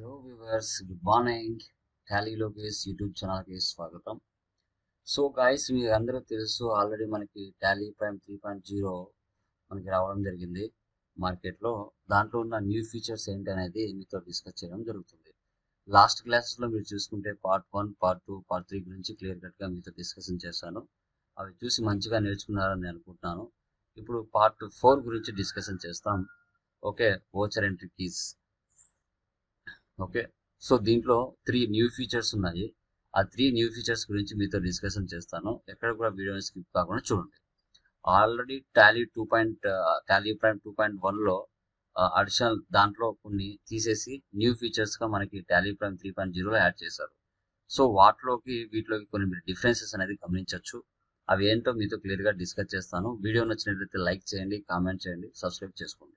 Hello viewers good morning Tally Lokesh YouTube ఛానల్కి స్వాగతం. So guys మీ అందరూ తెలుసు ఆల్రెడీ మనకి Tally Prime three point zero మనకి రావడం జరిగింది మార్కెట్లో. దాంట్లో ఉన్న న్యూ ఫీచర్స్ ఏంటి అనేది మీతో డిస్కస్ చేయడం జరుగుతుంది. లాస్ట్ క్లాసెస్లో మీరు చూసుకుంటే part one part two part three గురించి క్లియర్ కట్గా మీతో డిస్కషన్ చేశాను. అవి చూసి మంచిగా నేర్చుకున్నారని నేను అనుకుంటున్నాను. ఇప్పుడు పార్ట్ ఫోర్ గురించి డిస్కషన్ చేస్తాం. Okay voucher entry keys okay. So దీంట్లో త్రీ న్యూ ఫీచర్స్ ఉన్నాయి. ఆ త్రీ న్యూ ఫీచర్స్ గురించి మీతో డిస్కషన్ చేస్తాను. ఎక్కడ కూడా వీడియోని స్కిప్ కాకుండా చూడండి. Already Tally two point Tally Prime two point వన్లో అడిషనల్ దాంట్లో కొన్ని తీసేసి న్యూ ఫీచర్స్గా మనకి టాలీ ప్రైమ్ త్రీ పాయింట్ జీరోలో యాడ్ చేశారు. సో వాటిలోకి వీటిలోకి కొన్ని మీరు డిఫరెన్సెస్ అనేది గమనించవచ్చు. అవి ఏంటో మీతో క్లియర్గా డిస్కస్ చేస్తాను. వీడియో నచ్చినట్లయితే లైక్ చేయండి కామెంట్ చేయండి సబ్స్క్రైబ్ చేసుకోండి.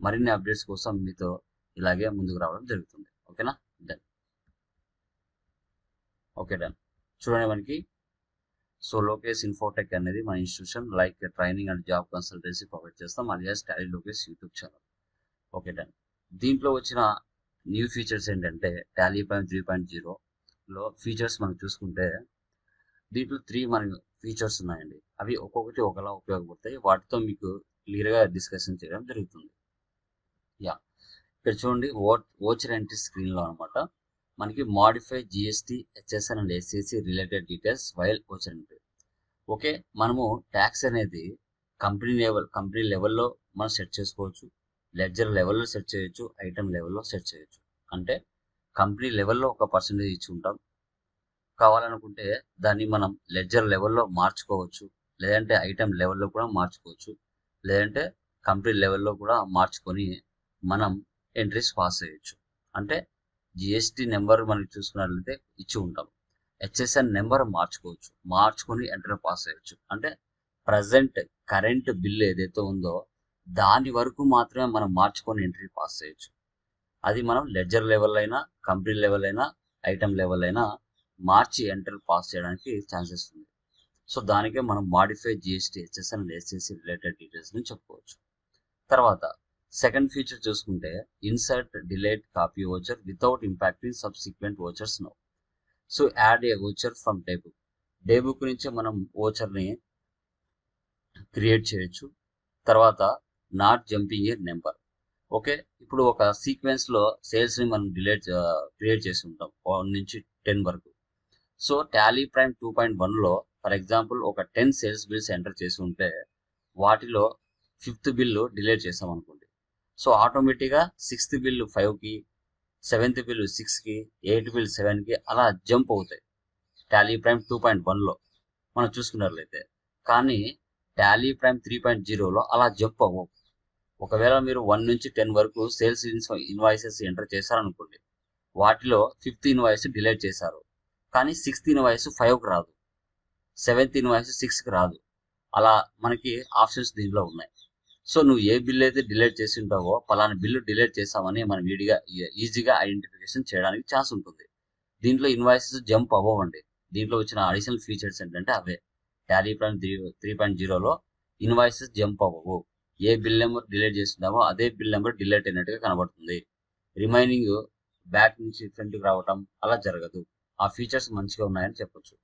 మరిన్ని అప్డేట్స్ కోసం మీతో ఇలాగే ముందుకు రావడం జరుగుతుంది. ఓకేనా? డన్ ఓకే డన్ చూడండి మనకి. సో లోకేష్ ఇన్ఫోటెక్ అనేది మన institution like training and job consultancy provide చేస్తాం. Alias Tally Lokesh YouTube channel okay done దీంట్లో వచ్చిన న్యూ ఫీచర్స్ ఏంటంటే టాలీ పాయింట్ త్రీ పాయింట్ జీరోలో ఫీచర్స్ మనం చూసుకుంటే దీంట్లో త్రీ మన ఫీచర్స్ ఉన్నాయండి. అవి ఒక్కొక్కటి ఒకలా ఉపయోగపడతాయి. వాటితో మీకు క్లియర్గా డిస్కషన్ చేయడం జరుగుతుంది. యా ఇక్కడ చూడండి ఓచర్ ఎంట్రీ స్క్రీన్లో అనమాట మనకి modify GST HSN and SSC related details while voucher entry okay మనము ట్యాక్స్ అనేది కంపెనీ లెవెల్ కంపెనీ లెవెల్లో మనం సెట్ చేసుకోవచ్చు. లెడ్జర్ లెవెల్లో సెట్ చేయొచ్చు ఐటమ్ లెవెల్లో సెట్ చేయొచ్చు. అంటే కంపెనీ లెవెల్లో ఒక పర్సంటేజ్ ఇచ్చి ఉంటాం. కావాలనుకుంటే దాన్ని మనం లెడ్జర్ లెవెల్లో మార్చుకోవచ్చు. లేదంటే ఐటమ్ లెవెల్లో కూడా మార్చుకోవచ్చు. లేదంటే కంపెనీ లెవెల్లో కూడా మార్చుకొని మనం ఎంట్రీస్ పాస్ చేయొచ్చు. అంటే జిఎస్టీ నెంబర్ మనకి చూసుకున్నట్లయితే ఇచ్చి ఉంటాం. హెచ్ఎస్ఎన్ నెంబర్ మార్చుకోవచ్చు. మార్చుకొని ఎంటర్ పాస్ చేయొచ్చు. అంటే ప్రజెంట్ కరెంట్ బిల్ ఏదైతే ఉందో దాని వరకు మాత్రమే మనం మార్చుకొని ఎంట్రీ పాస్ చేయొచ్చు. అది మనం లెడ్జర్ లెవెల్ అయినా కంపెనీ లెవెల్ అయినా ఐటమ్ లెవెల్ అయినా మార్చి ఎంటర్ పాస్ చేయడానికి ఛాన్సెస్ ఉంది. సో దానికే మనం modify GST HSN and SSC related డీటెయిల్స్ని చెప్పుకోవచ్చు. తర్వాత సెకండ్ ఫీచర్ చూసుకుంటే insert delete copy voucher without impacting subsequent vouchers no so add a voucher from day book day book నుంచి మనం ఓచర్ని క్రియేట్ చేయొచ్చు. తర్వాత not jumping a number okay ఇప్పుడు ఒక సీక్వెన్స్లో సేల్స్ని మనం డిలేట్ క్రియేట్ చేసి ఉంటాం. వన్ నుంచి టెన్ వరకు. So Tally Prime two point వన్లో ఫర్ ఎగ్జాంపుల్ ఒక టెన్ సేల్స్ బిల్స్ ఎంటర్ చేసి ఉంటే వాటిలో ఫిఫ్త్ బిల్లు డిలేట్ చేసాం అనుకోండి. సో ఆటోమేటిక్గా సిక్స్త్ బిల్లు ఫైవ్కి సెవెంత్ బిల్లు సిక్స్కి ఎయిత్ బిల్ సెవెన్కి అలా జంప్ అవుతాయి. టాలీ ప్రైమ్ టూ పాయింట్ వన్లో మనం చూసుకున్నట్లయితే. కానీ టాలీ ప్రైమ్ త్రీ పాయింట్ జీరోలో అలా జంప్ అవ్వవు. ఒకవేళ మీరు వన్ నుంచి టెన్ వరకు సేల్స్ ఇన్వాయిసెస్ ఎంటర్ చేశారనుకోండి వాటిలో ఫిఫ్త్ ఇన్వాయిస్ డిలేట్ చేశారు. కానీ సిక్స్త్ ఇన్వాయిస్ ఫైవ్కి రాదు. సెవెంత్ ఇన్వాయిస్ సిక్స్కి రాదు. అలా మనకి ఆప్షన్స్ దీనిలో ఉన్నాయి. సో నువ్వు ఏ బిల్ అయితే డిలీట్ చేసి ఉంటావో పలానా బిల్లు డిలీట్ చేసామని మనం వీడిగా ఈజీగా ఐడెంటిఫికేషన్ చేయడానికి ఛాన్స్ ఉంటుంది. దీంట్లో ఇన్వాయిసెస్ జంప్ అవ్వండి దీంట్లో వచ్చిన అడిషనల్ ఫీచర్స్ ఏంటంటే అవే. Tally plan three three point జీరోలో ఇన్వాయిసెస్ జంప్ అవ్వవు. ఏ బిల్ నెంబర్ డిలీట్ చేస్తున్నామో అదే బిల్ నెంబర్ డిలీట్ అయినట్టుగా కనబడుతుంది. రిమైనింగ్ బ్యాక్ నుంచి ఫ్రంట్కి రావటం అలా జరగదు. ఆ ఫీచర్స్ మంచిగా ఉన్నాయని చెప్పొచ్చు.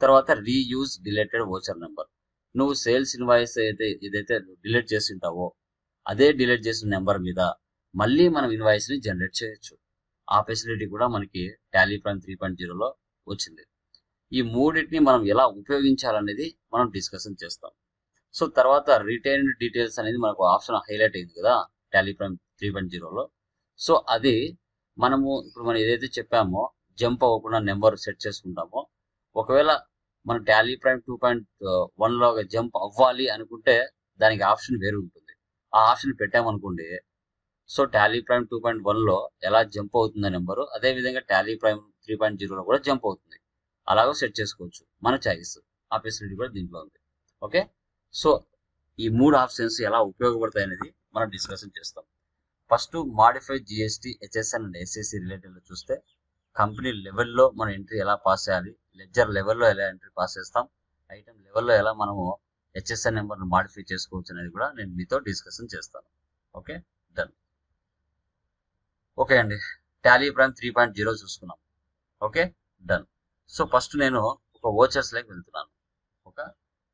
తర్వాత రీయూజ్ డిలేటెడ్ ఓచర్ నెంబర్. నువ్వు సేల్స్ ఇన్వాయిస్ అయితే ఏదైతే డిలీట్ చేసి ఉంటావో అదే డిలీట్ చేసిన నెంబర్ మీద మళ్ళీ మనం ఇన్వాయిస్ని జనరేట్ చేయొచ్చు. ఆ ఫెసిలిటీ కూడా మనకి టాలీ ప్రైమ్ త్రీ పాయింట్ జీరోలో వచ్చింది. ఈ మూడింటిని మనం ఎలా ఉపయోగించాలనేది మనం డిస్కషన్ చేస్తాం. సో తర్వాత రిటైన్ డీటెయిల్స్ అనేది మనకు ఆప్షన్ హైలైట్ అయింది కదా టాలీ ప్రైమ్ త్రీ పాయింట్ జీరోలో. సో అది మనము ఇప్పుడు మనం ఏదైతే చెప్పామో జంప్ అవ్వకుండా నెంబర్ సెట్ చేసుకుంటామో ఒకవేళ మనం టాలీ ప్రైమ్ టూ పాయింట్ వన్లో జంప్ అవ్వాలి అనుకుంటే దానికి ఆప్షన్ వేరు ఉంటుంది. ఆ ఆప్షన్ పెట్టామనుకోండి so Tally Prime two point వన్లో ఎలా జంప్ అవుతుంది నెంబరు అదేవిధంగా టాలీ ప్రైమ్ త్రీ పాయింట్ జీరోలో కూడా జంప్ అవుతుంది. అలాగో సెట్ చేసుకోవచ్చు మన చాయిస్. ఆ ఫెసిలిటీ కూడా దీంట్లో ఉంది. ఓకే? సో ఈ మూడు ఆప్షన్స్ ఎలా ఉపయోగపడతాయి అనేది మనం డిస్కషన్ చేస్తాం. First modify GST HSN and SSC రిలేటెడ్లో చూస్తే కంపెనీ లెవెల్లో మనం ఎంట్రీ ఎలా పాస్ చేయాలి లెడ్జర్ లెవెల్లో ఎలా ఎంట్రీ పాస్ చేస్తాం ఐటమ్ లెవెల్లో ఎలా మనము హెచ్ఎస్ఎన్ నెంబర్ను మాడిఫై చేసుకోవచ్చు అనేది కూడా నేను మీతో డిస్కషన్ చేస్తాను. ఓకే డన్ ఓకే అండి. Tally Prime three point zero చూసుకున్నాం. ఓకే డన్ సో ఫస్ట్ నేను ఒక ఓచర్స్ లైక్ వెళ్తున్నాను. ఒక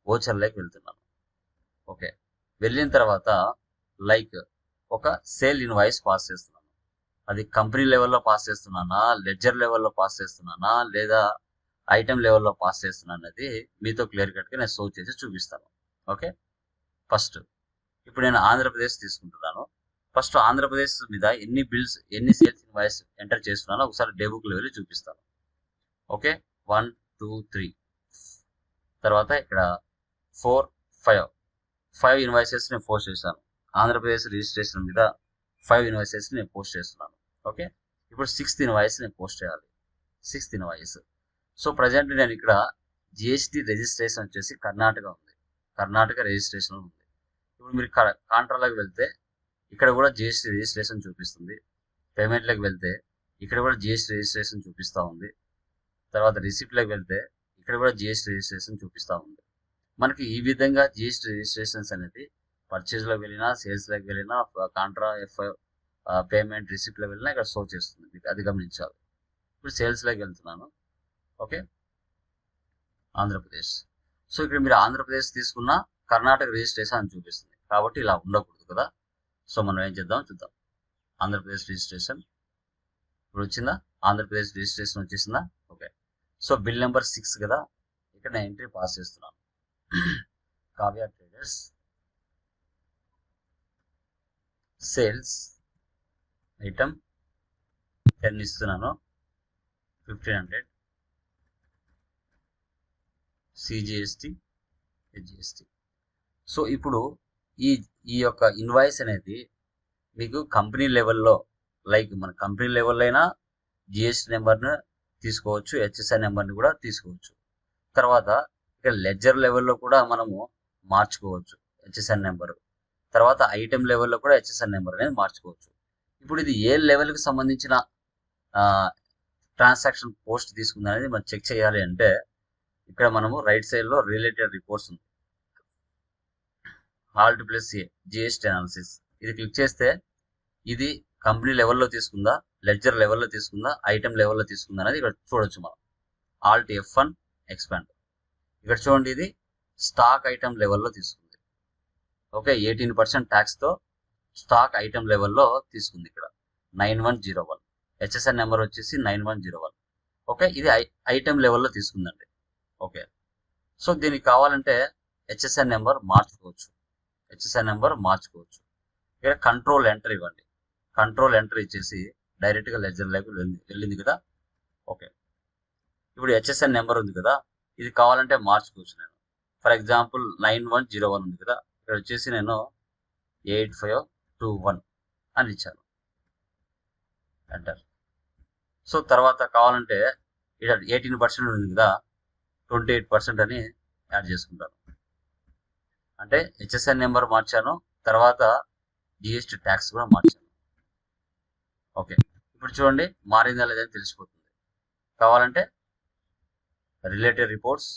ఓచర్ లైక్ వెళ్తున్నాను. ఓకే వెళ్ళిన తర్వాత లైక్ ఒక సేల్ ఇన్వాయిస్ పాస్ చేస్తున్నాను. అది కంపెనీ లెవెల్లో పాస్ చేస్తున్నానా లెడ్జర్ లెవెల్లో పాస్ చేస్తున్నానా లేదా ఐటమ్ లెవెల్లో పాస్ చేస్తున్నాను అనేది మీతో క్లియర్ కట్గా నేను సోవ్ చేసి చూపిస్తాను. ఓకే ఫస్ట్ ఇప్పుడు నేను ఆంధ్రప్రదేశ్ తీసుకుంటున్నాను. ఫస్ట్ ఆంధ్రప్రదేశ్ మీద ఎన్ని బిల్స్ ఎన్ని సేల్స్ ఇన్వాయిస్ ఎంటర్ చేస్తున్నానో ఒకసారి డే బుక్లో వెళ్ళి చూపిస్తాను. ఓకే వన్ టూ త్రీ తర్వాత ఇక్కడ ఫోర్ ఫైవ్ ఫైవ్ ఇన్వాయిసెస్ నేను పోస్ట్ చేశాను. ఆంధ్రప్రదేశ్ రిజిస్ట్రేషన్ మీద ఫైవ్ ఇన్వాయిసెస్ నేను పోస్ట్ చేస్తున్నాను. ఓకే ఇప్పుడు సిక్స్త్ ఇన్వాయిస్ నేను పోస్ట్ చేయాలి. సిక్స్త్ ఇన్వాయిస్ సో ప్రజెంట్ నేను ఇక్కడ జిఎస్టీ రిజిస్ట్రేషన్ వచ్చేసి కర్ణాటక ఉంది. కర్ణాటక రిజిస్ట్రేషన్ ఉంది. ఇప్పుడు మీరు కాంట్రాలోకి వెళ్తే ఇక్కడ కూడా జిఎస్టీ రిజిస్ట్రేషన్ చూపిస్తుంది. పేమెంట్లోకి వెళ్తే ఇక్కడ కూడా జిఎస్టీ రిజిస్ట్రేషన్ చూపిస్తూ ఉంది. తర్వాత రిసిప్ట్లోకి వెళ్తే ఇక్కడ కూడా జిఎస్టీ రిజిస్ట్రేషన్ చూపిస్తూ ఉంది. మనకి ఈ విధంగా జిఎస్టీ రిజిస్ట్రేషన్స్ అనేది పర్చేజ్లోకి వెళ్ళినా సేల్స్లోకి వెళ్ళినా కాంట్రా ఎఫ్ పేమెంట్ రిసిప్ట్లోకి వెళ్ళినా ఇక్కడ షో చేస్తుంది. మీకు అది గమనించాలి. ఇప్పుడు సేల్స్లోకి వెళ్తున్నాను. ఓకే? ఆంధ్రప్రదేశ్. సో ఇక్కడ మీరు ఆంధ్రప్రదేశ్ తీసుకున్న కర్ణాటక రిజిస్ట్రేషన్ అని చూపిస్తుంది. కాబట్టి ఇలా ఉండకూడదు కదా? సో మనం ఏం చేద్దాం? చూద్దాం. ఆంధ్రప్రదేశ్ రిజిస్ట్రేషన్. ఇప్పుడు వచ్చిందా? ఆంధ్రప్రదేశ్ రిజిస్ట్రేషన్ వచ్చేసిందా? Okay. So bill number six కదా? ఇక్కడ నేను ఎంట్రీ పాస్ చేస్తున్నాను. Kavya traders. Sales. Item. Ten ఇస్తున్నాను. Fifteen hundred. CGST HGST so ఇప్పుడు ఈ ఈ యొక్క ఇన్వాయిస్ అనేది మీకు కంపెనీ లెవెల్లో లైక్ మన కంపెనీ లెవెల్లో అయినా జిఎస్టి నెంబర్ను తీసుకోవచ్చు హెచ్ఎస్ఐ నెంబర్ని కూడా తీసుకోవచ్చు. తర్వాత ఇక్కడ లెడ్జర్ లెవెల్లో కూడా మనము మార్చుకోవచ్చు హెచ్ఎస్ఎన్ నెంబర్ తర్వాత ఐటెం లెవెల్లో కూడా హెచ్ఎస్ఎన్ నెంబర్ అనేది మార్చుకోవచ్చు. ఇప్పుడు ఇది ఏ లెవెల్కి సంబంధించిన ట్రాన్సాక్షన్ పోస్ట్ తీసుకుందనేది మనం చెక్ చేయాలి అంటే ఇక్కడ మనము రైట్ సైడ్లో రిలేటెడ్ రిపోర్ట్స్ ఉంది. Halt plus A GST analysis ఇది క్లిక్ చేస్తే ఇది కంపెనీ లెవెల్లో తీసుకుందా లెడ్జర్ లెవెల్లో తీసుకుందా ఐటెం లెవెల్లో తీసుకుందా అనేది ఇక్కడ చూడొచ్చు మనం. ఆల్ట్ ఎఫ్ వన్ ఎక్స్పాండ్ ఇక్కడ చూడండి ఇది స్టాక్ ఐటమ్ లెవెల్లో తీసుకుంది. ఓకే ఎయిటీన్ పర్సెంట్ ట్యాక్స్తో స్టాక్ ఐటమ్ లెవెల్లో తీసుకుంది ఇక్కడ. Nine one zero one HSN number వచ్చేసి nine one zero one okay ఇది ఐటమ్ లెవెల్లో తీసుకుందండి. ఓకే. సో దీనికి కావాలంటే హెచ్ఎస్ఎన్ నెంబర్ మార్చుకోవచ్చు. హెచ్ఎస్ఎన్ నెంబర్ మార్చుకోవచ్చు. ఇక్కడ కంట్రోల్ ఎంటర్ ఇవ్వండి. కంట్రోల్ ఎంటర్ ఇచ్చేసి డైరెక్ట్గా లెజర్ లెవెల్ వెళ్ళింది కదా? ఓకే. ఇప్పుడు హెచ్ఎస్ఎన్ నెంబర్ ఉంది కదా? ఇది కావాలంటే మార్చుకోవచ్చు నేను. For example nine one zero one ఉంది కదా? ఇక్కడ వచ్చేసి నేను ఎయిట్ ఫైవ్ టూ వన్ అని ఇచ్చాను. ఎంటర్. సో తర్వాత కావాలంటే ఇక్కడ ఎయిటీన్ పర్సెంట్ ఉంది కదా? ట్వంటీ ఎయిట్ పర్సెంట్ అని యాడ్ చేసుకుంటాను. అంటే హెచ్ఎస్ఎన్ నెంబర్ మార్చాను తర్వాత జిఎస్టీ ట్యాక్స్ కూడా మార్చాను. ఓకే ఇప్పుడు చూడండి మారిందా లేదని తెలిసిపోతుంది. కావాలంటే related reports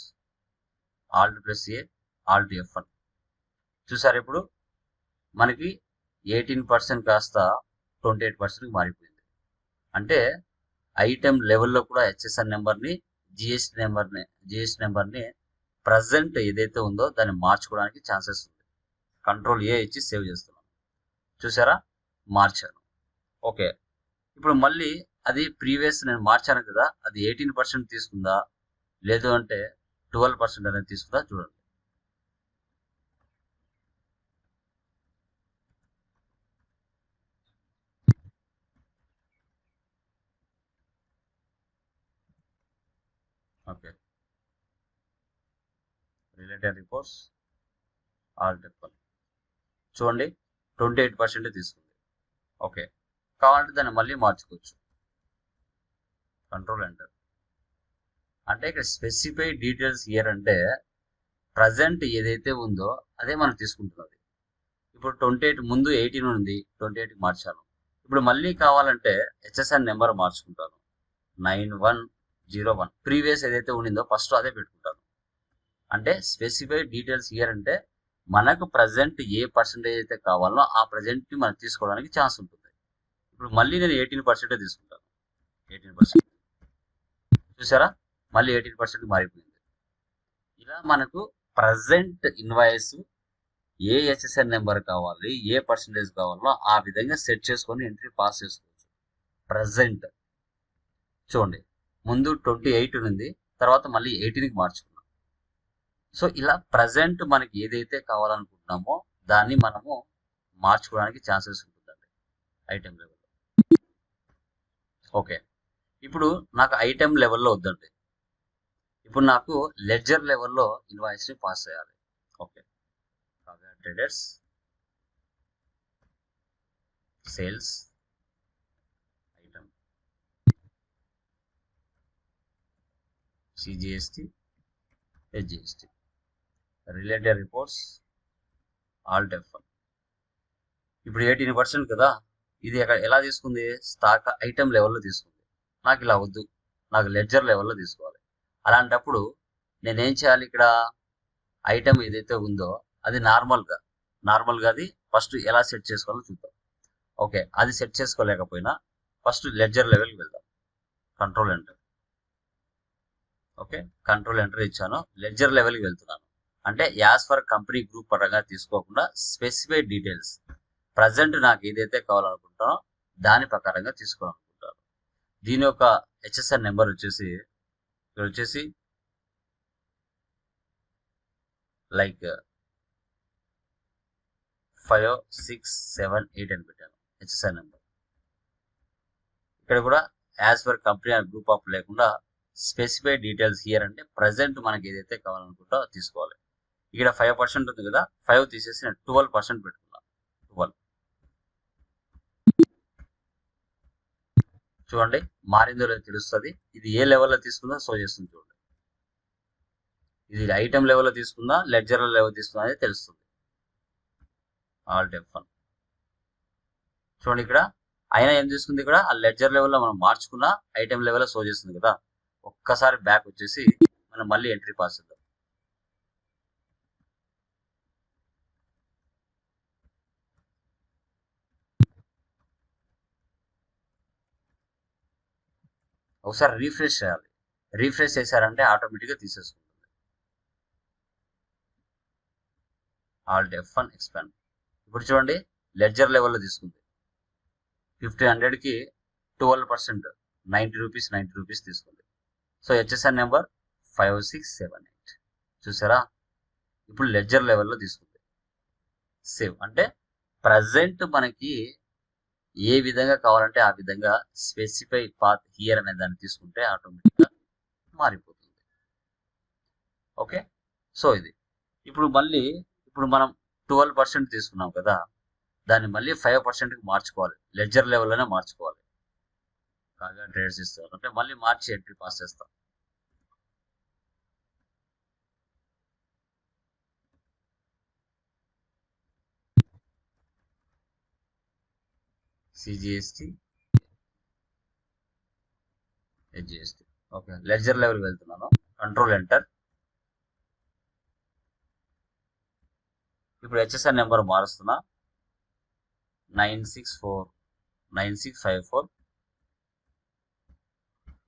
alt plus A alt F one. చూసారు ఇప్పుడు? మనకి ఎయిటీన్ పర్సెంట్ కాస్త ట్వంటీ ఎయిట్ పర్సెంట్కి మారిపోయింది. అంటే ఐటెం లెవెల్లో కూడా హెచ్ఎస్ఎన్ నెంబర్ని జిఎస్టీ నెంబర్ని జిఎస్టీ నెంబర్ని ప్రజెంట్ ఏదైతే ఉందో దాన్ని మార్చుకోవడానికి ఛాన్సెస్ ఉంది. కంట్రోల్ ఏ ఇచ్చి సేవ్ చేస్తున్నాను చూసారా? మార్చాను ఓకే. ఇప్పుడు మళ్ళీ అది ప్రీవియస్ నేను మార్చాను కదా అది ఎయిటీన్ పర్సెంట్ తీసుకుందా? లేదు అంటే ట్వెల్వ్ పర్సెంట్ అనేది తీసుకుందా? చూడండి. ఓకే. రిలేటెడ్ రిపోర్ట్స్ ఆల్ టెప్పల్ చూడండి ట్వంటీ ఎయిట్ పర్సెంట్ తీసుకుంది. ఓకే. కావాలంటే దాన్ని మళ్ళీ మార్చుకోవచ్చు. కంట్రోల్ ఎంటర్ అంటే ఇక్కడ స్పెసిఫై డీటెయిల్స్ ఇయర్ అంటే ప్రజెంట్ ఏదైతే ఉందో అదే మనం తీసుకుంటున్నది. ఇప్పుడు ట్వంటీ ఎయిట్ ముందు ఎయిటీన్ ఉంది ట్వంటీ ఎయిట్కి మార్చాను. ఇప్పుడు మళ్ళీ కావాలంటే హెచ్ఎస్ఎన్ నెంబర్ మార్చుకుంటాను. Nine one zero one. Previous ఏదైతే ఉండిందో ఫస్ట్ అదే పెట్టుకుంటాను. అంటే స్పెసిఫైడ్ డీటెయిల్స్ ఇయర్ అంటే మనకు ప్రజెంట్ ఏ పర్సెంటేజ్ అయితే కావాలో ఆ ప్రజెంట్ని మనం తీసుకోవడానికి ఛాన్స్ ఉంటుంది. ఇప్పుడు మళ్ళీ నేను ఎయిటీన్ పర్సెంటే తీసుకుంటాను. ఎయిటీన్ పర్సెంట్ చూసారా? మళ్ళీ ఎయిటీన్ పర్సెంట్ మారిపోయింది. ఇలా మనకు ప్రజెంట్ ఇన్వాయిస్ ఏ హెచ్ఎస్ఎన్ నెంబర్ కావాలి ఏ పర్సంటేజ్ కావాలో ఆ విధంగా సెట్ చేసుకొని ఎంట్రీ పాస్ చేసుకోవచ్చు. ప్రజెంట్ చూడండి. ముందు ట్వంటీ ఎయిట్ ఉంది తర్వాత మళ్ళీ ఎయిటీన్కి మార్చుకున్నాం. సో ఇలా ప్రజెంట్ మనకి ఏదైతే కావాలనుకుంటున్నామో దాన్ని మనము మార్చుకోవడానికి ఛాన్సెస్ ఉంటుందండి ఐటెం లెవెల్లో ఓకే. ఇప్పుడు నాకు ఐటెం లెవెల్లో వద్దండి. ఇప్పుడు నాకు లెడ్జర్ లెవెల్లో ఇన్వాయిస్ని పాస్ చేయాలి. Okay. Traders sales item CGST HGST related reports all డెఫ్ ఇప్పుడు ఎయిటీన్ పర్సెంట్ కదా ఇది ఎక్కడ ఎలా తీసుకుంది? స్టాక్ ఐటమ్ లెవెల్లో తీసుకుంది. నాకు ఇలా వద్దు. నాకు లెడ్జర్ లెవెల్లో తీసుకోవాలి. అలాంటప్పుడు నేనేం చేయాలి ఇక్కడ? ఐటమ్ ఏదైతే ఉందో అది నార్మల్గా నార్మల్గా అది ఫస్ట్ ఎలా సెట్ చేసుకోవాలో చూద్దాం. ఓకే అది సెట్ చేసుకోలేకపోయినా ఫస్ట్ లెడ్జర్ లెవెల్కి వెళ్దాం. Control enter okay? Control enter ఇచ్చాను. లెడ్జర్ లెవెల్కి వెళ్తున్నాను. అంటే యాజ్ ఫర్ కంపెనీ గ్రూప్ పరంగా తీసుకోకుండా స్పెసిఫైడ్ డీటెయిల్స్ ప్రజెంట్ నాకు ఏదైతే కావాలనుకుంటానో దాని ప్రకారంగా తీసుకోవాలనుకుంటాను. దీని యొక్క హెచ్ఎస్ఆర్ నెంబర్ వచ్చేసి ఇక్కడ వచ్చేసి like five six seven eight అని పెట్టాను. హెచ్ఎస్ఆర్ నెంబర్ ఇక్కడ కూడా as for company and group of లేకుండా స్పెసిఫైడ్ డీటెయిల్స్ హియర్ అంటే ప్రజెంట్ మనకి ఏదైతే కావాలనుకుంటో తీసుకోవాలి. ఇక్కడ ఫైవ్ పర్సెంట్ ఉంది కదా ఫైవ్ తీసేసి నేను ట్వెల్వ్ పర్సెంట్ పెట్టుకున్నాను ట్వెల్వ్ చూడండి మారిందో లేదో తెలుస్తుంది. ఇది ఏ లెవెల్లో తీసుకుందా సో చేస్తుంది చూడండి. ఇది ఐటమ్ లెవెల్లో తీసుకుందా లెడ్జర్ లెవెల్ తీసుకుందా అనేది తెలుస్తుంది. ఆల్ టైప్ ఫన్ చూడండి ఇక్కడ అయినా ఏం తీసుకుంది ఇక్కడ? ఆ లెడ్జర్ లెవెల్లో మనం మార్చుకున్న ఐటమ్ లెవెల్లో సో చేస్తుంది కదా. ఒక్కసారి బ్యాక్ వచ్చేసి మనం మళ్ళీ ఎంట్రీ పాస్ ఇద్దాం ఒకసారి రీఫ్రెష్ చేయాలి. రీఫ్రెష్ చేశారంటే ఆటోమేటిక్గా తీసేసుకుంటుంది. Alt F one expand. ఇప్పుడు చూడండి లెడ్జర్ లెవెల్లో తీసుకుంది. ఫిఫ్టీన్ హండ్రెడ్కి twelve percent ninety rupees ninety rupees తీసుకుంది. So HSR number five six seven eight. చూసారా? ఇప్పుడు లెడ్జర్ లెవెల్లో తీసుకుంది. సేవ్ అంటే ప్రజెంట్ మనకి ఏ విధంగా కావాలంటే ఆ విధంగా స్పెసిఫై పాత్ హియర్ అనే దాన్ని తీసుకుంటే ఆటోమేటిక్గా మారిపోతుంది. ఓకే సో ఇది. ఇప్పుడు మళ్ళీ ఇప్పుడు మనం ట్వెల్వ్ పర్సెంట్ తీసుకున్నాం కదా దాన్ని మళ్ళీ ఫైవ్ పర్సెంట్కి మార్చుకోవాలి. లెడ్జర్ లెవెల్లోనే మార్చుకోవాలి. కాగా ట్రేడ్స్ ఇస్తారు. అంటే మళ్ళీ మార్చి ఎంట్రీ పాస్ చేస్తాం. CGST HGST okay ledger level వెళ్తున్నాను. కంట్రోల్ ఎంటర్ ఇప్పుడు HSR number మారుస్తున్నా. Nine six four nine six five four.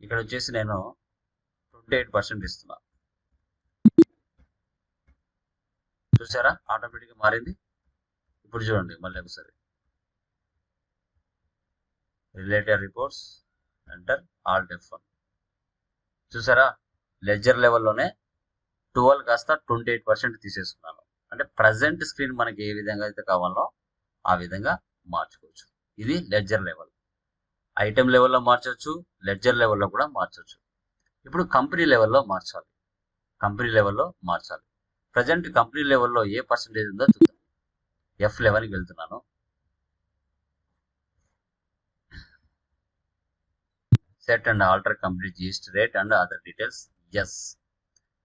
ఇక్కడ వచ్చేసి నేను ట్వంటీ ఎయిట్ పర్సెంట్ ఇస్తున్నా. చూసారా? ఆటోమేటిక్గా మారింది. ఇప్పుడు చూడండి మళ్ళీ ఒకసారి. రిలేటెడ్ రిపోర్ట్స్ ఎంటర్ ఆల్ డెఫ్ వన్. చూసారా? లెజర్ లెవెల్లోనే ట్వెల్వ్ కాస్త ట్వంటీ ఎయిట్ పర్సెంట్ తీసేసుకున్నాను. అంటే ప్రజెంట్ స్క్రీన్ మనకి ఏ విధంగా అయితే కావాలో ఆ విధంగా మార్చుకోవచ్చు. ఇది లెడ్జర్ లెవెల్. ఐటెం లెవెల్లో మార్చవచ్చు లెడ్జర్ లెవెల్లో కూడా మార్చవచ్చు ఇప్పుడు కంపెనీ లెవెల్లో మార్చాలి. కంపెనీ లెవెల్లో మార్చాలి. ప్రజెంట్ కంపెనీ లెవెల్లో ఏ పర్సంటేజ్ ఉందో చూద్దాం. ఎఫ్ లెవెన్కి వెళ్తున్నాను. Set and alter company GST rate and other details yes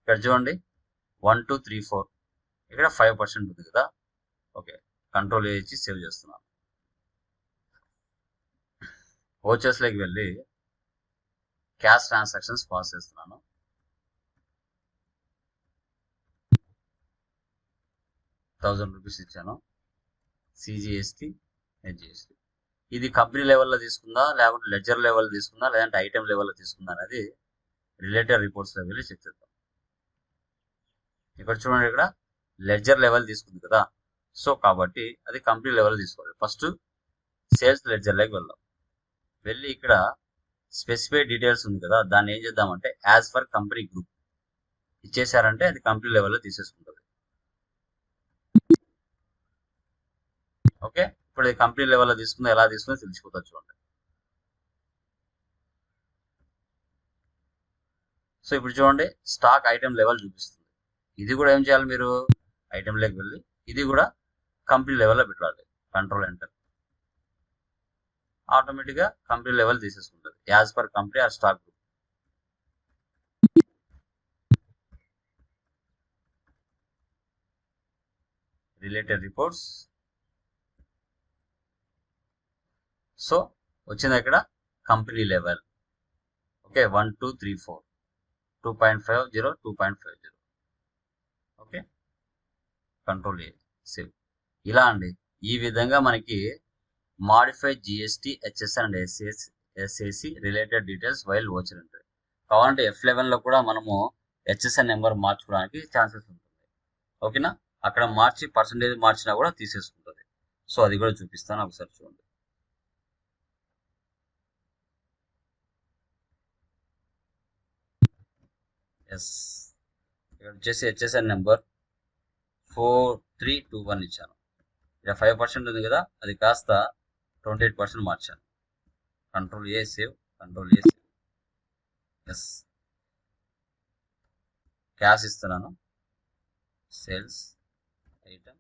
ఇక్కడ చూడండి. వన్ టూ త్రీ ఫోర్ ఇక్కడ ఫైవ్ పర్సెంట్ ఉంది కదా. ఓకే కంట్రోల్ చేసి సేవ్ చేస్తున్నాను. ఓచర్స్లోకి వెళ్ళి క్యాష్ ట్రాన్సాక్షన్స్ పాస్ చేస్తున్నాను. థౌజండ్ రూపీస్ ఇచ్చాను. CGST HGST. ఇది కంపెనీ లెవెల్లో తీసుకుందా లేకుంటే లెజర్ లెవెల్ తీసుకుందా లేదంటే ఐటెం లెవెల్లో తీసుకుందా అనేది రిలేటెడ్ రిపోర్ట్స్లో వెళ్ళి చెక్ చేద్దాం. ఇక్కడ చూడండి ఇక్కడ లెడ్జర్ లెవెల్ తీసుకుంది కదా. సో కాబట్టి అది కంపెనీ లెవెల్ తీసుకోవాలి. ఫస్ట్ సేల్స్ లెడ్జర్లోకి వెళ్దాం. వెళ్ళి ఇక్కడ స్పెసిఫైడ్ డీటెయిల్స్ ఉంది కదా దాన్ని ఏం చేద్దామంటే యాజ్ ఫర్ కంపెనీ గ్రూప్ ఇచ్చేసారంటే అది కంపెనీ లెవెల్లో తీసేసుకుంటుంది. ఓకే ఇప్పుడు ఇది కంపెనీ లెవెల్లో తీసుకుందో ఎలా తీసుకుందో తెలిసిపోతుంది చూడండి. సో ఇప్పుడు చూడండి స్టాక్ ఐటెం లెవెల్ చూపిస్తుంది. ఇది కూడా ఏం చేయాలి మీరు? ఐటెంలోకి వెళ్ళి ఇది కూడా కంపెనీ లెవెల్లో పెట్టాలి. కంట్రోల్ ఎంటర్ ఆటోమేటిక్గా company level తీసేసుకుంటుంది. As per company or stock group. Related reports. So వచ్చింది ఇక్కడ company level. Okay one two three four. Two point five zero two point five zero. Okay? Control A save. ఇలా అండి. ఈ విధంగా మనకి modify GST HSN and SS SAC related details while వచ్చి ఉంటాయి కావాలంటే ఎఫ్ లెవెన్లో కూడా మనము హెచ్ఎస్ఎన్ నెంబర్ మార్చుకోవడానికి ఛాన్సెస్ ఉంటుంది. ఓకేనా అక్కడ మార్చి పర్సంటేజ్ మార్చినా కూడా తీసేసుకుంటుంది. సో అది కూడా చూపిస్తాను. ఒకసారి చూడండి. ఎస్ ఇక్కడ వచ్చేసి HSN number four three two one ఇచ్చాను. ఇక్కడ ఫైవ్ పర్సెంట్ ఉంది కదా? అది కాస్త ట్వంటీ ఎయిట్ పర్సెంట్ మార్చాను. Control A save control A save. Yes cash ఇస్తున్నాను. సేల్స్ ఐటమ్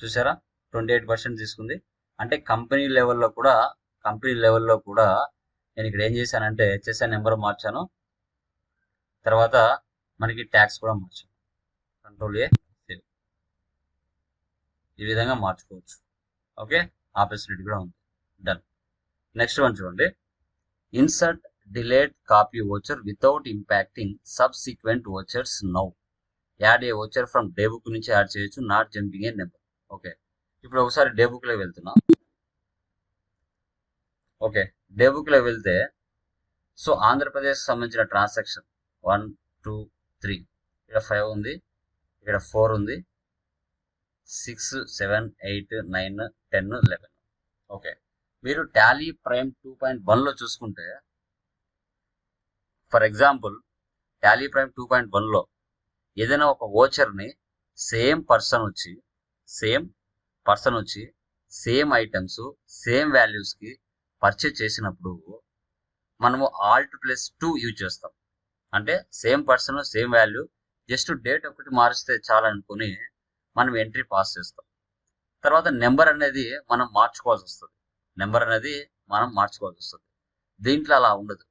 చూసారా? ట్వంటీ ఎయిట్ పర్సెంట్ తీసుకుంది. అంటే కంపెనీ లెవెల్లో కూడా కంపెనీ లెవెల్లో కూడా నేను ఇక్కడ ఏం చేశానంటే హెచ్ఎస్ఐ నెంబర్ మార్చాను. తర్వాత మనకి ట్యాక్స్ కూడా మార్చాం. కంట్రోల్ ఏ సేవ్ ఈ విధంగా మార్చుకోవచ్చు. ఓకే? ఆ ఫెసిలిటీ కూడా ఉంది. డన్ నెక్స్ట్ వన్ చూడండి. Insert delete copy voucher without impacting subsequent vouchers now add a voucher from day book నుంచి యాడ్ చేయొచ్చు not jumping a number okay ఇప్పుడు ఒకసారి డే బుక్లో వెళ్తున్నా. ఓకే డే బుక్లో వెళ్తే సో ఆంధ్రప్రదేశ్ సంబంధించిన ట్రాన్సాక్షన్ వన్ టూ త్రీ. ఇక్కడ ఫైవ్ ఉంది. ఇక్కడ ఫోర్ ఉంది. Six seven eight nine ten eleven. Okay. మీరు టాలీ ప్రైమ్ టూ పాయింట్ వన్లో చూసుకుంటే for example Tally Prime two point వన్లో ఏదైనా ఒక ఓచర్ని సేమ్ పర్సన్ వచ్చి సేమ్ పర్సన్ వచ్చి సేమ్ ఐటమ్స్ సేమ్ వాల్యూస్కి పర్చేజ్ చేసినప్పుడు మనము ఆల్ట్ ప్లస్ టూ యూజ్ చేస్తాం. అంటే same person same value. Just date ఒకటి మారిస్తే చాలనుకుని మనం ఎంట్రీ పాస్ చేస్తాం. తర్వాత నెంబర్ అనేది మనం మార్చుకోవాల్సి వస్తుంది. నెంబర్ అనేది మనం మార్చుకోవాల్సి వస్తుంది. దీంట్లో అలా ఉండదు.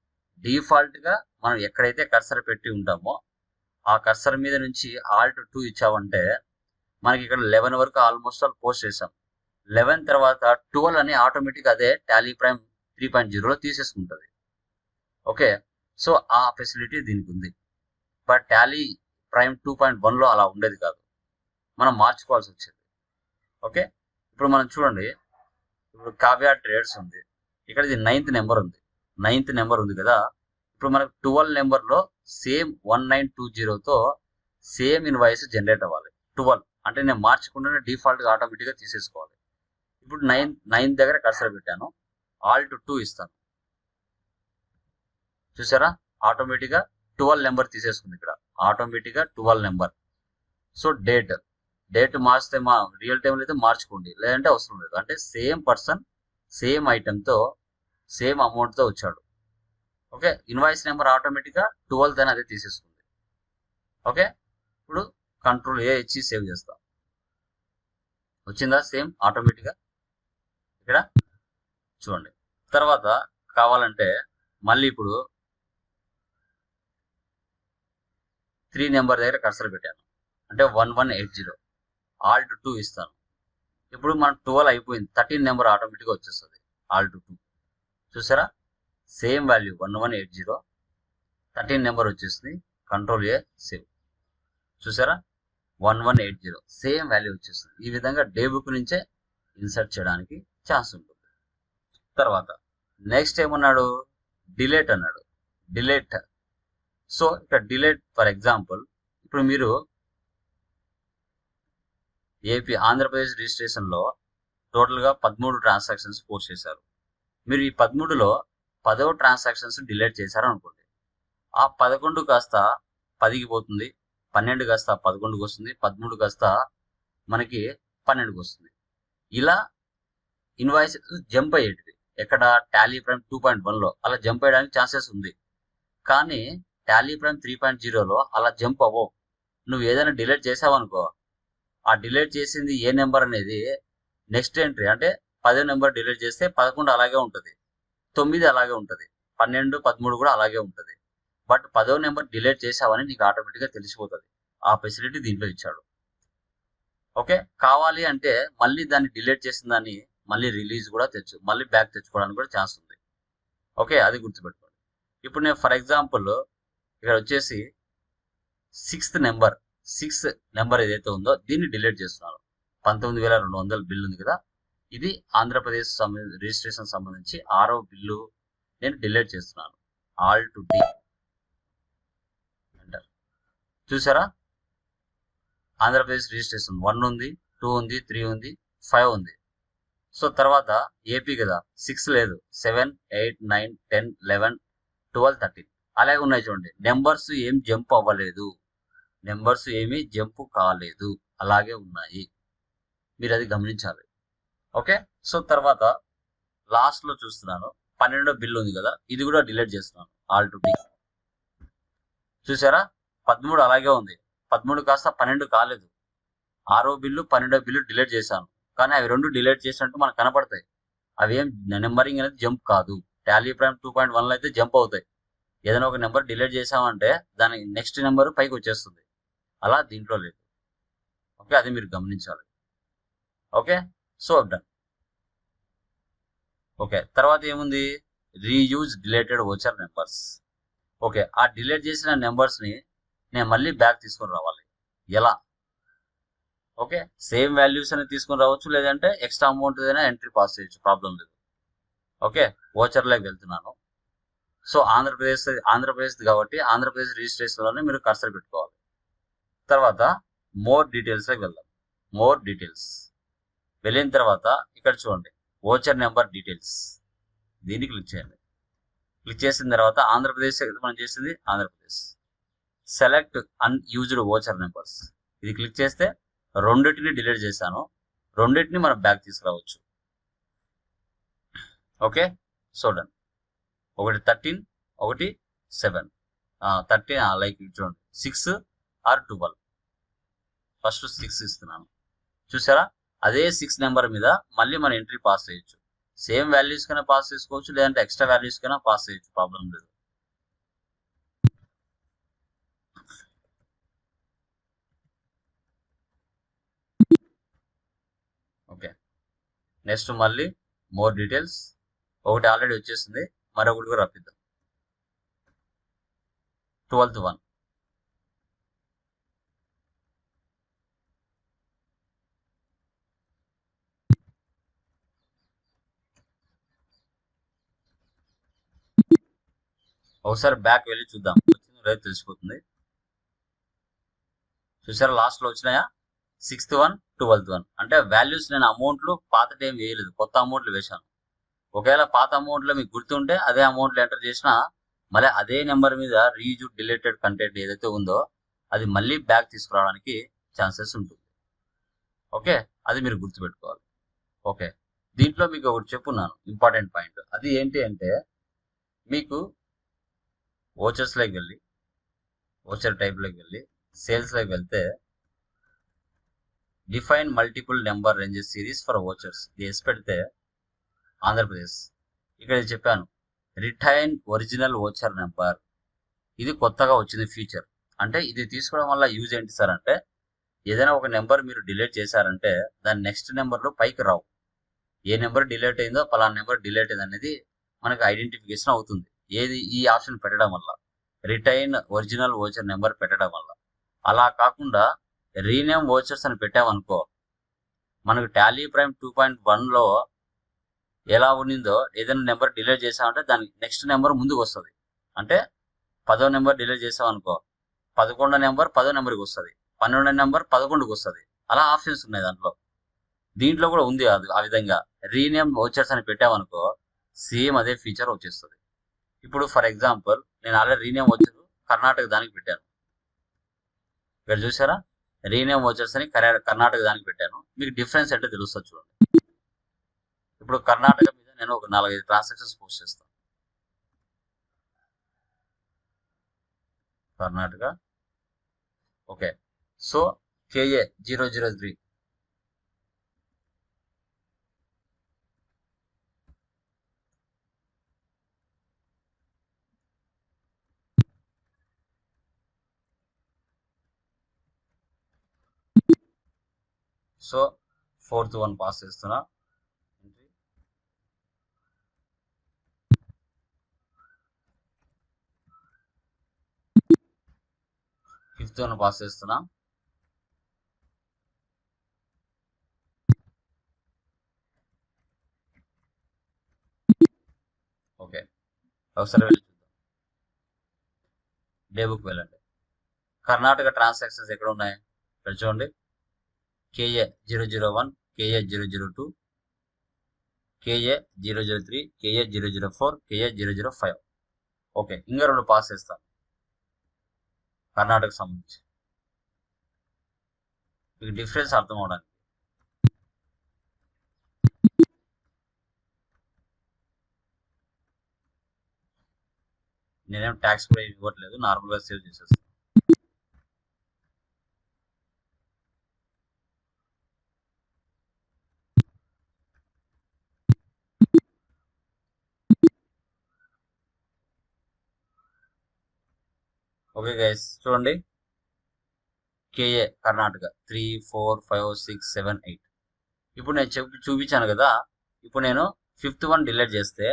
డిఫాల్ట్గా మనం ఎక్కడైతే కర్సర్ పెట్టి ఉంటామో ఆ కర్సర్ మీద నుంచి ఆల్ట్ టూ ఇచ్చామంటే మనకి ఇక్కడ లెవెన్ వరకు ఆల్మోస్ట్ ఆల్ పోస్ట్ చేసాం లెవెన్ తర్వాత ట్వెల్వ్ అని ఆటోమేటిక్ అదే టాలీ ప్రైమ్ త్రీ పాయింట్ జీరోలో తీసేసుకుంటుంది. ఓకే? సో ఆ ఫెసిలిటీ దీనికి ఉంది but Tally Prime two point వన్లో అలా ఉండేది కాదు. మనం మార్చుకోవాల్సి వచ్చేది ఓకే ఇప్పుడు మనం చూడండి. ఇప్పుడు కావ్యా ట్రేడ్స్ ఉంది. ఇక్కడ ఇది నైన్త్ నెంబర్ ఉంది. నైన్త్ నెంబర్ ఉంది కదా. ఇప్పుడు మనకు ట్వెల్వ్ నెంబర్లో సేమ్ వన్ నైన్ టూ జీరోతో సేమ్ ఇన్వాయిస్ జనరేట్ అవ్వాలి. ట్వెల్వ్ అంటే నేను మార్చకుండానే డిఫాల్ట్గా ఆటోమేటిక్గా తీసేసుకోవాలి. ఇప్పుడు నైన్ నైన్ దగ్గర కర్సర్ పెట్టాను. ఆల్ట్ టూ ఇస్తాను. చూసారా? ఆటోమేటిక్గా ట్వెల్వ్ నెంబర్ తీసేసుకుంది ఇక్కడ. ఆటోమేటిక్గా twelve number so date date మార్చితే మా రియల్ టైంలో అయితే మార్చుకోండి. లేదంటే అవసరం లేదు. అంటే సేమ్ పర్సన్ సేమ్ ఐటెంతో సేమ్ అమౌంట్తో వచ్చాడు. ఓకే ఇన్వాయిస్ నెంబర్ ఆటోమేటిక్గా ట్వెల్త్ అని అదే తీసేసుకుంది. ఓకే ఇప్పుడు కంట్రోల్ ఏ ఇచ్చి సేవ్ చేస్తాం. వచ్చిందా? సేమ్ ఆటోమేటిక్గా ఇక్కడ? చూడండి. తర్వాత కావాలంటే మళ్ళీ ఇప్పుడు త్రీ నెంబర్ దగ్గర కర్సర్ పెట్టాను. అంటే one one eight zero. Alt two ఇస్తాను. ఇప్పుడు మనం ట్వెల్వ్ అయిపోయింది. థర్టీన్ నెంబర్ ఆటోమేటిక్గా వచ్చేస్తుంది. Alt two. చూసారా? Same value. One one eight zero. Thirteen number వచ్చేసింది కంట్రోల్ ఏ సేవ్. చూసారా? One one eight zero. Same value వచ్చేస్తుంది. ఈ విధంగా డే బుక్ నుంచే ఇన్సర్ట్ చేయడానికి ఛాన్స్ ఉంటుంది. తర్వాత నెక్స్ట్ ఏమన్నాడు? డిలేట్ అన్నాడు. డిలేట్ సో ఇక్కడ డిలేట్ ఫర్ ఎగ్జాంపుల్ ఇప్పుడు మీరు ఏపీ ఆంధ్రప్రదేశ్ రిజిస్ట్రేషన్లో టోటల్గా పదమూడు ట్రాన్సాక్షన్స్ పోస్ట్ చేశారు. మీరు ఈ పదమూడులో పదవ ట్రాన్సాక్షన్స్ డిలేట్ చేశారు అనుకోండి ఆ పదకొండు కాస్త పదికి పోతుంది పన్నెండు కాస్త పదకొండుకి వస్తుంది పదమూడు కాస్త మనకి పన్నెండుకి వస్తుంది. ఇలా ఇన్వాయిస్ జంప్ అయ్యేటివి. ఎక్కడ టాలీ ప్రైమ్ టూ పాయింట్ వన్లో అలా జంప్ అయ్యడానికి ఛాన్సెస్ ఉంది. కానీ టాలీ ప్రైమ్ త్రీ పాయింట్ జీరోలో అలా జంప్ అవ్వవు నువ్వు ఏదైనా డిలీట్ చేసావనుకో ఆ డిలీట్ చేసింది ఏ నెంబర్ అనేది నెక్స్ట్ ఎంట్రీ అంటే పదో నెంబర్ డిలీట్ చేస్తే పదకొండు అలాగే ఉంటుంది. తొమ్మిది అలాగే ఉంటుంది. పన్నెండు పదమూడు కూడా అలాగే ఉంటుంది. బట్ పదో నెంబర్ డిలీట్ చేసావని నీకు ఆటోమేటిక్గా తెలిసిపోతుంది. ఆ ఫెసిలిటీ దీంట్లో ఇచ్చాడు. ఓకే? కావాలి అంటే మళ్ళీ దాన్ని డిలీట్ చేసిన దాన్ని మళ్ళీ రిలీజ్ కూడా తెచ్చు మళ్ళీ బ్యాక్ తెచ్చుకోవడానికి కూడా ఛాన్స్ ఉంది. ఓకే? అది గుర్తుపెట్టుకోండి. ఇప్పుడు నేను ఫర్ ఎగ్జాంపుల్ ఇక్కడ వచ్చేసి సిక్స్త్ నెంబర్ సిక్స్ నెంబర్ ఏదైతే ఉందో దీన్ని డిలీట్ చేస్తున్నారు. పంతొమ్మిది వేల రెండు వందల బిల్లు ఉంది కదా ఇది ఆంధ్రప్రదేశ్ రిజిస్ట్రేషన్ సంబంధించి ఆరో బిల్లు నేను డిలీట్ చేస్తున్నాను. Alt to D. అంటారు. చూసారా? ఆంధ్రప్రదేశ్ రిజిస్ట్రేషన్ వన్ ఉంది టూ ఉంది త్రీ ఉంది ఫైవ్ ఉంది. సో తర్వాత ఏపీ కదా సిక్స్ లేదు seven eight nine ten eleven twelve thirteen. అలాగే ఉన్నాయి చూడండి. నెంబర్స్ ఏం జంప్ అవ్వలేదు. నెంబర్స్ ఏమీ జంప్ కాలేదు. అలాగే ఉన్నాయి. మీరు అది గమనించాలి. ఓకే సో తర్వాత లాస్ట్లో చూస్తున్నాను. పన్నెండో బిల్ ఉంది కదా? ఇది కూడా డిలీట్ చేస్తున్నాను. ఆల్ టు డి చూసారా? పదమూడు అలాగే ఉంది. పదమూడు కాస్త పన్నెండు కాలేదు. ఆరో బిల్లు పన్నెండో బిల్లు డిలీట్ చేశాను. కానీ అవి రెండు డిలీట్ చేసినట్టు మనకు కనపడతాయి. అవి ఏం నెంబరింగ్ అనేది జంప్ కాదు. టాలీ ప్రైమ్ టూ పాయింట్ వన్లో అయితే జంప్ అవుతాయి. ఏదైనా ఒక నెంబర్ డిలీట్ చేసామంటే దాని నెక్స్ట్ నెంబర్ పైకి వచ్చేస్తుంది. అలా దీంట్లో లేదు. ఓకే అది మీరు గమనించాలి. ఓకే సో డన్ ఓకే తర్వాత ఏముంది? Reuse deleted voucher numbers okay ఆ డిలీట్ చేసిన నెంబర్స్ని నేను మళ్ళీ బ్యాక్ తీసుకొని రావాలి. ఎలా? ఓకే సేమ్ వాల్యూస్ అనేది తీసుకొని రావచ్చు లేదంటే ఎక్స్ట్రా అమౌంట్ ఏదైనా ఎంట్రీ పాస్ చేయొచ్చు ప్రాబ్లం లేదు. ఓకే ఓచర్లోకి వెళ్తున్నాను. సో ఆంధ్రప్రదేశ్ ఆంధ్రప్రదేశ్ కాబట్టి ఆంధ్రప్రదేశ్ రిజిస్ట్రేషన్లోనే మీరు కర్సర్ పెట్టుకోవాలి. తర్వాత మోర్ డీటెయిల్స్లోకి వెళ్దాం. మోర్ డీటెయిల్స్ వెళ్ళిన తర్వాత ఇక్కడ చూడండి ఓచర్ నెంబర్ డీటెయిల్స్ దీన్ని క్లిక్ చేయండి. క్లిక్ చేసిన తర్వాత ఆంధ్రప్రదేశ్ మనం చేసింది? Andhra Pradesh. Select unused voucher numbers ఇది క్లిక్ చేస్తే రెండింటిని డిలీట్ చేశాను. రెండింటిని మనం బ్యాక్ తీసుకురావచ్చు. ఓకే చూడండి ఒకటి థర్టీన్ ఒకటి సెవెన్ థర్టీన్ లైక్ చూడండి. Six or twelve first six ఇస్తున్నాను. చూసారా? అదే సిక్స్ నెంబర్ మీద మళ్ళీ మనం ఎంట్రీ పాస్ చేయొచ్చు. సేమ్ వాల్యూస్ కైనా పాస్ చేసుకోవచ్చు లేదంటే ఎక్స్ట్రా వాల్యూస్ కైనా పాస్ చేయొచ్చు. ప్రాబ్లం లేదు. ఓకే నెక్స్ట్ మళ్ళీ మోర్ డీటెయిల్స్ ఒకటి ఆల్రెడీ వచ్చేసింది. మరొకటి కూడా రప్పిద్దాం ట్వెల్త్ వన్. ఒకసారి బ్యాక్ వెళ్ళి చూద్దాం. వచ్చిందో రేపు తెలిసిపోతుంది. చూసారా లాస్ట్లో వచ్చినాయా? Sixth one twelfth one. అంటే వాల్యూస్ నేను అమౌంట్లు పాత టైం వేయలేదు. కొత్త అమౌంట్లు వేశాను. ఒకవేళ పాత అమౌంట్లో మీకు గుర్తుంటే అదే అమౌంట్లో ఎంటర్ చేసినా మళ్ళీ అదే నెంబర్ మీద రీజు డిలేటెడ్ కంటెంట్ ఏదైతే ఉందో అది మళ్ళీ బ్యాక్ తీసుకురావడానికి ఛాన్సెస్ ఉంటుంది. ఓకే? అది మీరు గుర్తుపెట్టుకోవాలి. ఓకే? దీంట్లో మీకు ఒకటి చెప్పున్నాను ఇంపార్టెంట్ పాయింట్. అది ఏంటి అంటే మీకు ఓచర్స్లోకి వెళ్ళి ఓచర్ టైప్లోకి వెళ్ళి సేల్స్లోకి వెళ్తే define multiple number ranges series for vouchers yes పెడితే ఆంధ్రప్రదేశ్. ఇక్కడ చెప్పాను రిటైన్ ఒరిజినల్ ఓచర్ నెంబర్. ఇది కొత్తగా వచ్చింది ఫీచర్ అంటే ఇది తీసుకోవడం వల్ల యూజ్ ఏంటి సార్ అంటే ఏదైనా ఒక నెంబర్ మీరు డిలీట్ చేశారంటే దాని నెక్స్ట్ నెంబర్లో పైకి రావు. ఏ నెంబర్ డిలీట్ అయిందో పలానా నెంబర్ డిలీట్ అయింది అనేది మనకు ఐడెంటిఫికేషన్ అవుతుంది. ఏది ఈ ఆప్షన్ పెట్టడం వల్ల రిటైన్ ఒరిజినల్ ఓచర్ నెంబర్ పెట్టడం వల్ల. అలా కాకుండా రీనేమ్ ఓచర్స్ అని పెట్టామనుకో మనకు టాలీ ప్రైమ్ టూ పాయింట్ వన్లో ఎలా ఉండిందో ఏదైనా నెంబర్ డిలీట్ చేసామంటే దానికి నెక్స్ట్ నెంబర్ ముందుకు వస్తుంది అంటే పదో నెంబర్ డిలీట్ చేసామనుకో పదకొండో నెంబర్ పదో నెంబర్కి వస్తుంది పన్నెండో నెంబర్ పదకొండుకి వస్తుంది. అలా ఆప్షన్స్ ఉన్నాయి దాంట్లో. దీంట్లో కూడా ఉంది అది ఆ విధంగా. రీనేమ్ ఓచర్స్ అని పెట్టామనుకో సేమ్ అదే ఫీచర్ వచ్చేస్తుంది. ఇప్పుడు ఫర్ ఎగ్జాంపుల్ నేను ఆల్రెడీ రీనేమ్ వచ్చారు కర్ణాటక దానికి పెట్టాను. ఇక్కడ చూసారా? రీనేమ్ వచ్చర్స్ అని కర్ణాటక దానికి పెట్టాను. మీకు డిఫరెన్స్ అంటే తెలుస్తుంది చూడండి. ఇప్పుడు కర్ణాటక మీద నేను ఒక నాలుగైదు ట్రాన్సాక్షన్స్ పోస్ట్ చేస్తాను Karnataka. Okay. So KA zero zero three. So fourth one pass చేస్తున్నా. ఫిఫ్త్ పాస్ చేస్తున్నా. ఓకే. ఒకసారి వెళ్ళి చూద్దాం. డే బుక్ వెళ్ళండి. కర్ణాటక ట్రాన్సాక్షన్స్ ఎక్కడ ఉన్నాయి? ఇక్కడ చూడండి. KA zero zero one KA zero zero two KA zero zero three KA zero zero four KA zero zero five. Okay. ఇంకా రెండు పాస్ చేస్తాను కర్ణాటక సంబంధించి. మీకు డిఫరెన్స్ అర్థం అవడానికి నేనేం ట్యాక్స్ కూడా ఇవ్వట్లేదు నార్మల్గా సేవ్ చేసేస్తాను ఓకే గైస్ చూడండి. KA Karnataka three four five six seven eight ఇప్పుడు నేను చెప్పి చూపించాను కదా. ఇప్పుడు నేను ఫిఫ్త్ వన్ డిలీట్ చేస్తే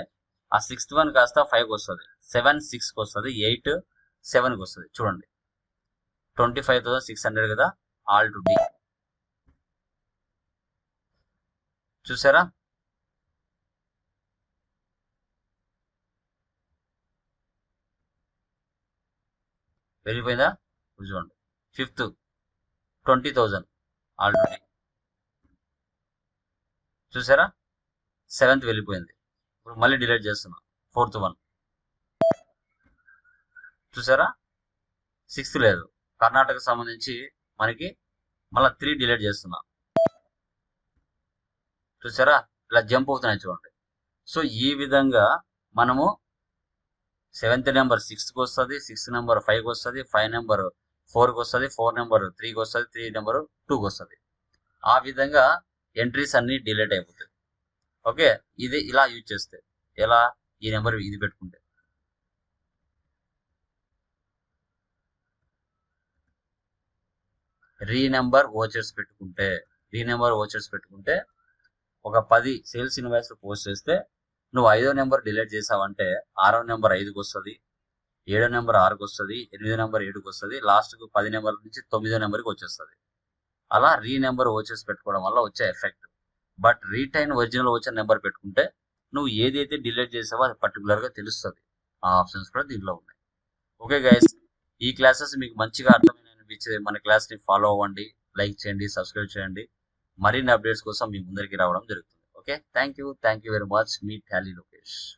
ఆ సిక్స్త్ వన్ కాస్త ఫైవ్కి వస్తుంది. సెవెన్ సిక్స్కి వస్తుంది. ఎయిట్ సెవెన్కి వస్తుంది. చూడండి. Twenty five thousand six hundred కదా. ఆల్ టు డి చూసారా? వెళ్ళిపోయిందా? ఇప్పుడు చూడండి. ఫిఫ్త్ ట్వంటీ థౌజండ్ ఆల్రెడీ చూసారా? సెవెంత్ వెళ్ళిపోయింది. ఇప్పుడు మళ్ళీ డిలీట్ చేస్తున్నా. ఫోర్త్ వన్ చూసారా? సిక్స్త్ లేదు. కర్ణాటక సంబంధించి మనకి మళ్ళీ త్రీ డిలీట్ చేస్తున్నా. చూసారా? ఇలా జంప్ అవుతున్నాయి చూడండి. సో ఈ విధంగా మనము సెవెంత్ నెంబర్ సిక్స్త్కి వస్తుంది సిక్స్త్ నెంబర్ ఫైవ్కి వస్తుంది ఫైవ్ నెంబర్ ఫోర్కి వస్తుంది ఫోర్ నెంబర్ త్రీకి వస్తుంది త్రీ నెంబర్ టూకి వస్తుంది. ఆ విధంగా ఎంట్రీస్ అన్ని డిలీట్ అయిపోతాయి. ఓకే? ఇది ఇలా యూజ్ చేస్తే ఎలా? ఈ నెంబర్ ఇది పెట్టుకుంటే. రీ నెంబర్ ఓచర్స్ పెట్టుకుంటే రీ నెంబర్ ఓచర్స్ పెట్టుకుంటే ఒక పది సేల్స్ ఇన్వాయిస్ పోస్ట్ చేస్తే నువ్వు ఐదో నెంబర్ డిలీట్ చేసావంటే ఆరో నెంబర్ ఐదుకి వస్తుంది ఏడో నెంబర్ ఆరుకు వస్తుంది ఎనిమిదో నెంబర్ ఏడుకి వస్తుంది లాస్ట్కు పది నెంబర్ నుంచి తొమ్మిదో నెంబర్కి వచ్చేస్తుంది. అలా రీ నెంబర్ ఓచర్స్ పెట్టుకోవడం వల్ల వచ్చే effect. But retain original voucher number పెట్టుకుంటే నువ్వు ఏదైతే డిలీట్ చేసావో అది పర్టికులర్గా తెలుస్తుంది. ఆ ఆప్షన్స్ కూడా దీంట్లో ఉన్నాయి. ఓకే గైస్ ఈ క్లాసెస్ మీకు మంచిగా అర్థమైన అనిపించేది మన క్లాస్ని ఫాలో అవ్వండి లైక్ చేయండి సబ్స్క్రైబ్ చేయండి. మరిన్ని అప్డేట్స్ కోసం మీ ముందరికి రావడం జరుగుతుంది. Okay, thank you. Thank you very much. Meet Thali Lokesh.